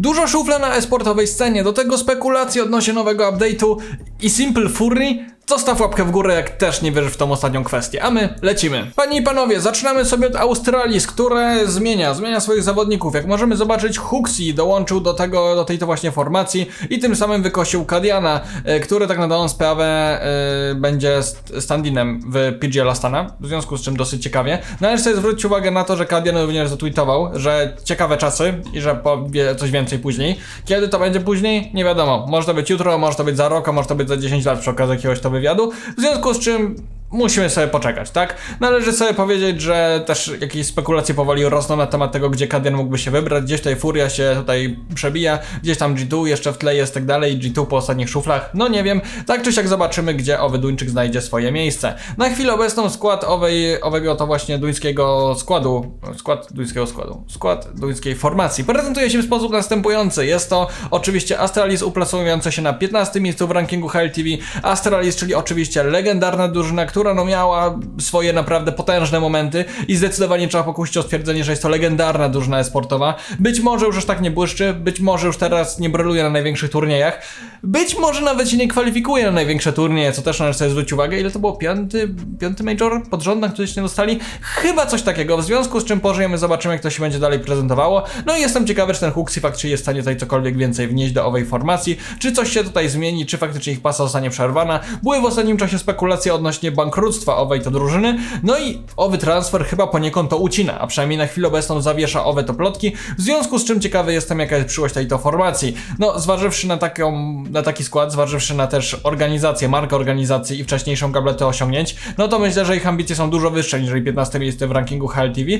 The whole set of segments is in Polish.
Dużo szufla na esportowej scenie, do tego spekulacje odnośnie nowego update'u i Simple Fury. Zostaw łapkę w górę, jak też nie wierzysz w tą ostatnią kwestię. A my lecimy. Panie i panowie, zaczynamy sobie od Australii, z które zmienia, zmienia swoich zawodników. Jak możemy zobaczyć, Huxi dołączył do tego, do tej to właśnie formacji i tym samym wykosił Kadiana, e, który tak na dobrą sprawę e, będzie st- standinem w PGL Astana, w związku z czym dosyć ciekawie. Należy sobie zwrócić uwagę na to, że Kadian również zatweetował, że ciekawe czasy i że powie coś więcej później. Kiedy to będzie później? Nie wiadomo. Może to być jutro, może to być za rok, a może to być za 10 lat przy okazji jakiegoś to wywiadu. W związku z czym musimy sobie poczekać, tak? Należy sobie powiedzieć, że też jakieś spekulacje powoli rosną na temat tego, gdzie Kadian mógłby się wybrać. Gdzieś tutaj Furia się tutaj przebija, gdzieś tam G2 jeszcze w tle jest tak dalej, G2 po ostatnich szuflach, no nie wiem. Tak czy siak zobaczymy, gdzie owy Duńczyk znajdzie swoje miejsce. Na chwilę obecną skład owej, owego to właśnie duńskiego składu, skład duńskiego składu, skład duńskiej formacji prezentuje się w sposób następujący. Jest to oczywiście Astralis uplasowujące się na 15 miejscu w rankingu HLTV. Astralis, czyli oczywiście legendarna drużyna, która no miała swoje naprawdę potężne momenty i zdecydowanie trzeba pokusić o stwierdzenie, że jest to legendarna drużyna e-sportowa. Być może już aż tak nie błyszczy, być może już teraz nie bryluje na największych turniejach, być może nawet się nie kwalifikuje na największe turnieje, co też należy sobie zwrócić uwagę. Ile to było? Piąty, piąty major pod rząd, który się dostali? Chyba coś takiego, w związku z czym pożyjemy, zobaczymy jak to się będzie dalej prezentowało. No i jestem ciekawy, czy ten Huxi faktycznie jest w stanie tutaj cokolwiek więcej wnieść do owej formacji, czy coś się tutaj zmieni, czy faktycznie ich pasa zostanie przerwana. Były w ostatnim czasie spekulacje odnośnie bankructwa owej to drużyny, no i owy transfer chyba poniekąd to ucina, a przynajmniej na chwilę obecną zawiesza owe to plotki, w związku z czym ciekawy jestem jaka jest przyszłość tej to formacji. No, zważywszy na, taką, na taki skład, zważywszy na też organizację, markę organizacji i wcześniejszą gabletę osiągnięć, no to myślę, że ich ambicje są dużo wyższe niż 15 miejsce w rankingu HLTV.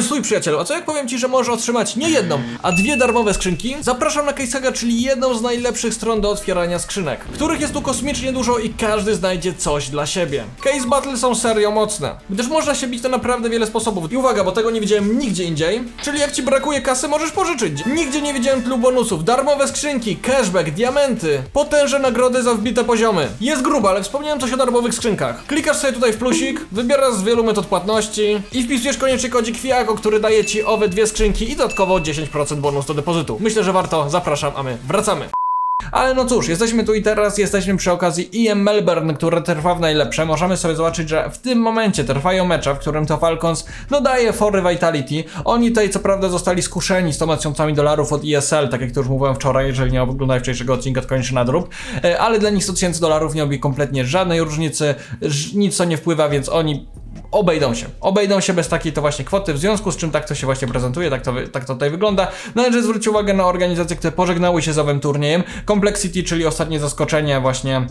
Stój przyjacielu, a co jak powiem ci, że możesz otrzymać nie jedną, a dwie darmowe skrzynki? Zapraszam na CaseHaga, czyli jedną z najlepszych stron do otwierania skrzynek, których jest tu kosmicznie dużo i każdy znajdzie coś dla siebie. Case Battle są serio mocne, gdyż można się bić na naprawdę wiele sposobów. I uwaga, bo tego nie widziałem nigdzie indziej, czyli jak ci brakuje kasy, możesz pożyczyć. Nigdzie nie widziałem tylu bonusów, darmowe skrzynki, cashback, diamenty, potężne nagrody za wbite poziomy. Jest grubo, ale wspomniałem coś o darmowych skrzynkach. Klikasz sobie tutaj w plusik, wybierasz z wielu metod płatności i wpisujesz koniecznie kodzik FIAGO, który daje ci owe dwie skrzynki i dodatkowo 10% bonus do depozytu. Myślę, że warto, zapraszam, a my wracamy. Ale no cóż, jesteśmy tu i teraz, jesteśmy przy okazji EM Melbourne, które trwa w najlepsze. Możemy sobie zobaczyć, że w tym momencie trwają mecze, w którym to Falcons no daje fory Vitality. Oni tutaj co prawda zostali skuszeni 100 tysiącami dolarów od ESL, tak jak to już mówiłem wczoraj, jeżeli nie oglądałeś wczorajszego odcinka, to koniecznie nadrób. E, Ale dla nich 100 tysięcy dolarów nie robi kompletnie żadnej różnicy, nic to nie wpływa, więc oni obejdą się. Obejdą się bez takiej to właśnie kwoty, w związku z czym tak to się właśnie prezentuje, tak to, tak to tutaj wygląda. Należy zwrócić uwagę na organizacje, które pożegnały się z owym turniejem. Complexity, czyli ostatnie zaskoczenie właśnie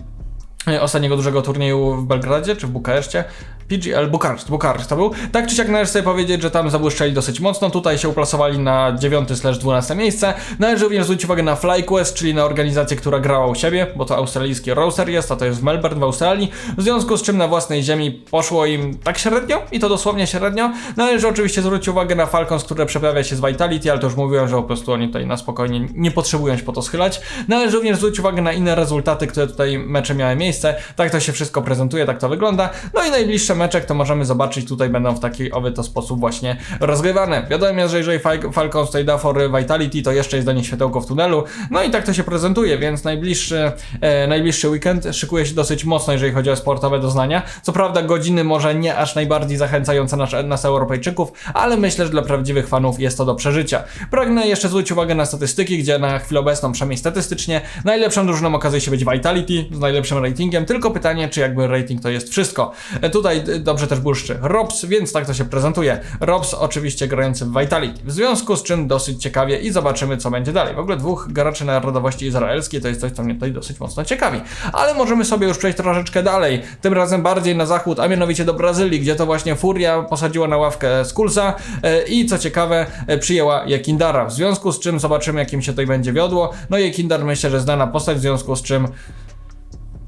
e, ostatniego dużego turnieju w Belgradzie, czy w Bukareszcie. PGL Bukareszt, Bukareszt to był. Tak czy siak należy sobie powiedzieć, że tam zabłyszczeli dosyć mocno. Tutaj się uplasowali na 9/12 miejsce. Należy również zwrócić uwagę na FlyQuest, czyli na organizację, która grała u siebie, bo to australijski roster jest, a to jest w Melbourne w Australii. W związku z czym na własnej ziemi poszło im tak średnio i to dosłownie średnio. Należy oczywiście zwrócić uwagę na Falcons, które przeprawia się z Vitality, ale to już mówiłem, że po prostu oni tutaj na spokojnie nie potrzebują się po to schylać. Należy również zwrócić uwagę na inne rezultaty, które tutaj mecze miały miejsce. Tak to się wszystko prezentuje, tak to wygląda. No i najbliższe mecze, jak to możemy zobaczyć, tutaj będą w taki owy to sposób właśnie rozgrywane. Wiadomo jest, że jeżeli Fal- Falcons tutaj da for Vitality, to jeszcze jest dla nich światełko w tunelu. No i tak to się prezentuje, więc najbliższy, e, najbliższy weekend szykuje się dosyć mocno, jeżeli chodzi o sportowe doznania. Co prawda godziny może nie aż najbardziej zachęcające nas, nas Europejczyków, ale myślę, że dla prawdziwych fanów jest to do przeżycia. Pragnę jeszcze zwrócić uwagę na statystyki, gdzie na chwilę obecną, przynajmniej statystycznie, najlepszą drużyną okazuje się być Vitality z najlepszym ratingiem, tylko pytanie, czy jakby rating to jest wszystko. E, Tutaj dobrze też błyszczy Robs, więc tak to się prezentuje. Robs oczywiście grający w Vitality, w związku z czym dosyć ciekawie i zobaczymy co będzie dalej. W ogóle dwóch graczy narodowości izraelskiej to jest coś, co mnie tutaj dosyć mocno ciekawi. Ale możemy sobie już przejść troszeczkę dalej, tym razem bardziej na zachód, a mianowicie do Brazylii, gdzie to właśnie Furia posadziła na ławkę Skulsa e, i co ciekawe e, przyjęła Jekindara, w związku z czym zobaczymy jak im się tutaj będzie wiodło. No Jekindar myślę, że znana postać, w związku z czym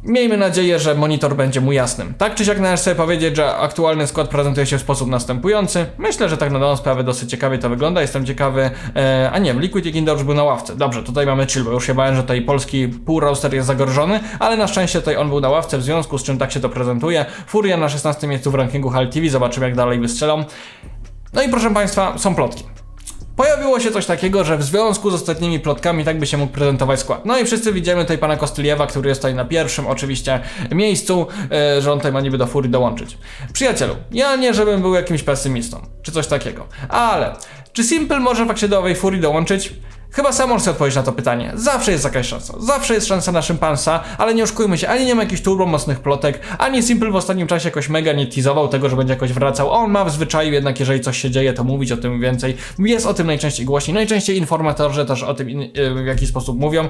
Miejmy nadzieję, że monitor będzie mu jasnym. Tak czy siak należy sobie powiedzieć, że aktualny skład prezentuje się w sposób następujący. Myślę, że tak na dobrą sprawę dosyć ciekawie to wygląda. Jestem ciekawy. E, a nie, Liquid Jekindor już był na ławce. Dobrze, tutaj mamy chill, bo już się bałem, że tutaj polski pół roster jest zagrożony, ale na szczęście tutaj on był na ławce, w związku z czym tak się to prezentuje. Furia na 16 miejscu w rankingu HL TV, zobaczymy jak dalej wystrzelą. No i proszę Państwa, są plotki. Pojawiło się coś takiego, że w związku z ostatnimi plotkami tak by się mógł prezentować skład. No i wszyscy widzimy tutaj pana Kostyliewa, który jest tutaj na pierwszym oczywiście miejscu, e, że on tutaj ma niby do furii dołączyć. Przyjacielu, ja nie żebym był jakimś pesymistą, czy coś takiego, ale czy Simple może faktycznie do owej furii dołączyć? Chyba sam możesz odpowiedzieć na to pytanie. Zawsze jest jakaś szansa. Zawsze jest szansa na szympansa, ale nie oszukujmy się, ani nie ma jakichś turbo mocnych plotek, ani Simple w ostatnim czasie jakoś mega nie teasował tego, że będzie jakoś wracał. On ma w zwyczaju jednak, jeżeli coś się dzieje, to mówić o tym więcej. Jest o tym najczęściej głośniej. Najczęściej informatorzy też o tym in, y, w jakiś sposób mówią.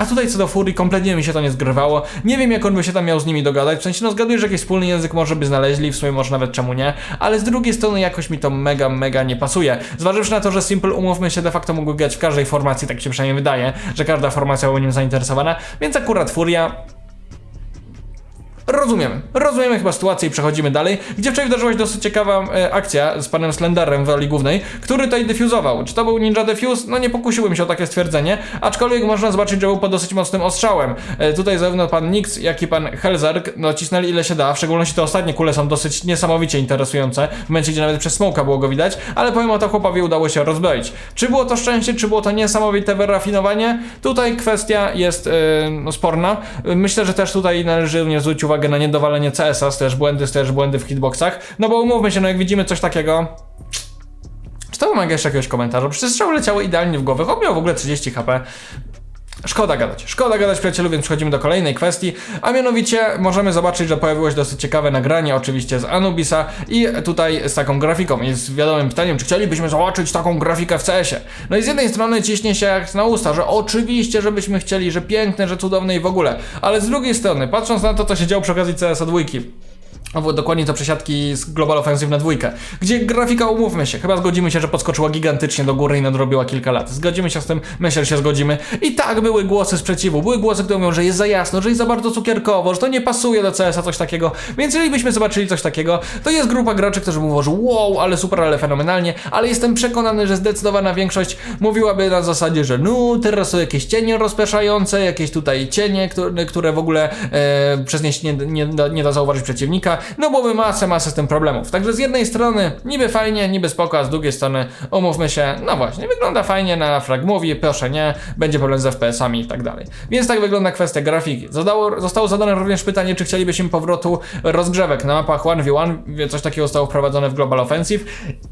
A tutaj co do Furii, kompletnie mi się to nie zgrywało. Nie wiem, jak on by się tam miał z nimi dogadać. W sensie, no zgaduję, że jakiś wspólny język może by znaleźli, w sumie może nawet czemu nie, ale z drugiej strony jakoś mi to mega, mega nie pasuje. Zważywszy na to, że Simple, umówmy się, de facto mógł grać w każdej formacji, tak się przynajmniej wydaje, że każda formacja była nim zainteresowana, więc akurat Furia Rozumiemy. Rozumiemy chyba sytuację i przechodzimy dalej, gdzie wczoraj wydarzyła się dosyć ciekawa e, akcja z panem Slenderem w roli głównej, który tutaj defuzował. Czy to był Ninja Defuse? No nie pokusiłbym się o takie stwierdzenie, aczkolwiek można zobaczyć, że był pod dosyć mocnym ostrzałem. E, tutaj zarówno pan Nix, jak i pan Helzerg no cisnęli ile się da, w szczególności te ostatnie kule są dosyć niesamowicie interesujące, w momencie, gdzie nawet przez smoka było go widać, ale pomimo to chłopowi udało się rozbroić. Czy było to szczęście, czy było to niesamowite wyrafinowanie? Tutaj kwestia jest e, no, sporna. Myślę, że też tutaj należy również zwrócić uwagę na niedowalenie CS-a, też błędy, też błędy w hitboxach. No bo umówmy się, no jak widzimy coś takiego. Czy to wymaga jeszcze jakiegoś komentarza? Przecież strzały leciały idealnie w głowę. Chłop miał w ogóle 30 HP. Szkoda gadać. Szkoda gadać, przyjacielu, więc przechodzimy do kolejnej kwestii, a mianowicie możemy zobaczyć, że pojawiło się dosyć ciekawe nagranie, oczywiście z Anubisa i tutaj z taką grafiką. Jest wiadomym pytaniem, czy chcielibyśmy zobaczyć taką grafikę w CS-ie. No i z jednej strony ciśnie się jak na usta, że oczywiście, żebyśmy chcieli, że piękne, że cudowne i w ogóle, ale z drugiej strony, patrząc na to, co się działo przy okazji CS-a dwójki, Albo dokładnie to przesiadki z Global Offensive na dwójkę, gdzie grafika, umówmy się, chyba zgodzimy się, że podskoczyła gigantycznie do góry i nadrobiła kilka lat. Zgodzimy się z tym, myślę, że się zgodzimy. I tak były głosy sprzeciwu, były głosy, które mówią, że jest za jasno, że jest za bardzo cukierkowo, że to nie pasuje do CS-a, coś takiego. Więc jeżeli byśmy zobaczyli coś takiego, to jest grupa graczy, którzy mówią, że wow, ale super, ale fenomenalnie, ale jestem przekonany, że zdecydowana większość mówiłaby na zasadzie, że no, teraz są jakieś cienie rozpraszające, jakieś tutaj cienie, które, w ogóle e, przez nie nie, nie, nie da zauważyć przeciwnika, no byłoby masę, masę z tym problemów. Także z jednej strony niby fajnie, niby spoko, a z drugiej strony umówmy się, no właśnie, wygląda fajnie na frag movie, proszę nie, będzie problem z FPS-ami i tak dalej. Więc tak wygląda kwestia grafiki. Zadało, zostało zadane również pytanie, czy chcielibyśmy powrotu rozgrzewek na mapach 1v1, coś takiego zostało wprowadzone w Global Offensive,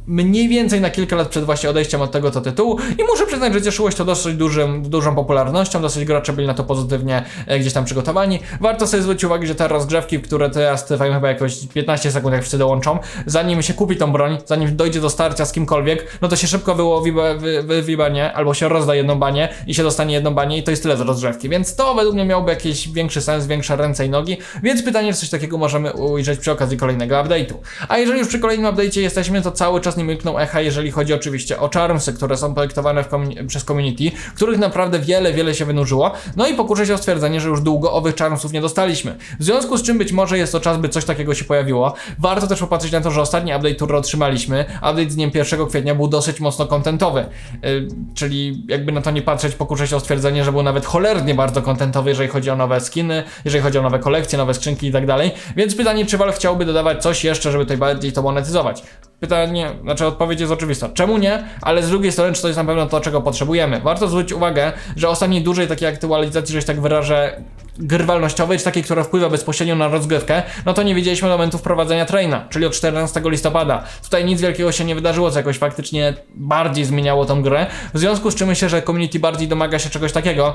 mniej więcej na kilka lat przed właśnie odejściem od tego to tytułu i muszę przyznać, że cieszyło się to dosyć dużym, dużą popularnością, dosyć gracze byli na to pozytywnie e, gdzieś tam przygotowani. Warto sobie zwrócić uwagę, że te rozgrzewki, które teraz trwają chyba jakoś 15 sekund, jak wszyscy dołączą, zanim się kupi tą broń, zanim dojdzie do starcia z kimkolwiek, no to się szybko wyłowi wy, wy, banie, albo się rozda jedną banię i się dostanie jedną banię i to jest tyle z rozgrzewki, więc to według mnie miałoby jakiś większy sens, większe ręce i nogi, więc pytanie, czy coś takiego możemy ujrzeć przy okazji kolejnego update'u. A jeżeli już przy kolejnym update'cie jesteśmy, to cały czas nie mykną echa, jeżeli chodzi oczywiście o charmsy, które są projektowane komu- przez community, których naprawdę wiele, wiele się wynurzyło, no i pokuszę się o stwierdzenie, że już długo owych charmsów nie dostaliśmy. W związku z czym być może jest to czas, by coś takiego się pojawiło. Warto też popatrzeć na to, że ostatni update, który otrzymaliśmy, update z dniem 1 kwietnia był dosyć mocno kontentowy. Yy, czyli jakby na to nie patrzeć, pokuszę się o stwierdzenie, że był nawet cholernie bardzo kontentowy, jeżeli chodzi o nowe skiny, jeżeli chodzi o nowe kolekcje, nowe skrzynki i tak dalej. Więc pytanie, czy Valve chciałby dodawać coś jeszcze, żeby tutaj bardziej to monetyzować? Pytanie, znaczy odpowiedź jest oczywista. Czemu nie? Ale z drugiej strony, czy to jest na pewno to, czego potrzebujemy? Warto zwrócić uwagę, że ostatniej dużej takiej aktualizacji, że się tak wyrażę, grywalnościowej, czy takiej, która wpływa bezpośrednio na rozgrywkę, no to nie widzieliśmy momentu wprowadzenia traina, czyli od 14 listopada. Tutaj nic wielkiego się nie wydarzyło, co jakoś faktycznie bardziej zmieniało tą grę, w związku z czym myślę, że community bardziej domaga się czegoś takiego,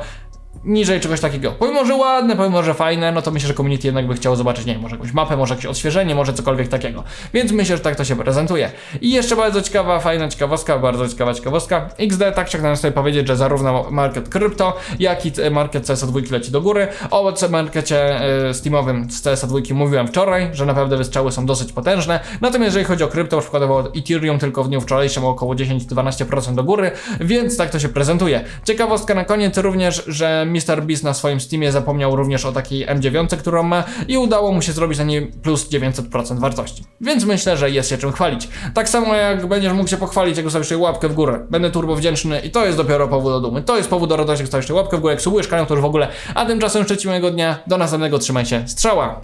niżej czegoś takiego. Pomimo, że ładne, pomimo, że fajne, no to myślę, że community jednak by chciało zobaczyć, nie wiem, może jakąś mapę, może jakieś odświeżenie, może cokolwiek takiego. Więc myślę, że tak to się prezentuje. I jeszcze bardzo ciekawa, fajna ciekawostka, bardzo ciekawa ciekawostka. XD, tak chciałem sobie powiedzieć, że zarówno market krypto, jak i market CS2 leci do góry. O markecie e, Steamowym z CS2 mówiłem wczoraj, że naprawdę wystrzały są dosyć potężne. Natomiast jeżeli chodzi o krypto, przykładowo Ethereum tylko w dniu wczorajszym około 10-12% do góry, więc tak to się prezentuje. Ciekawostka na koniec również, że MrBeast na swoim Steamie zapomniał również o takiej M9, którą ma i udało mu się zrobić na niej plus 900% wartości. Więc myślę, że jest się czym chwalić. Tak samo jak będziesz mógł się pochwalić, jak ustawisz łapkę w górę. Będę turbo wdzięczny i to jest dopiero powód do dumy. To jest powód do radości, jak ustawisz łapkę w górę, jak subujesz kanał, to już w ogóle. A tymczasem ci miłego dnia. Do następnego, trzymaj się. Strzała!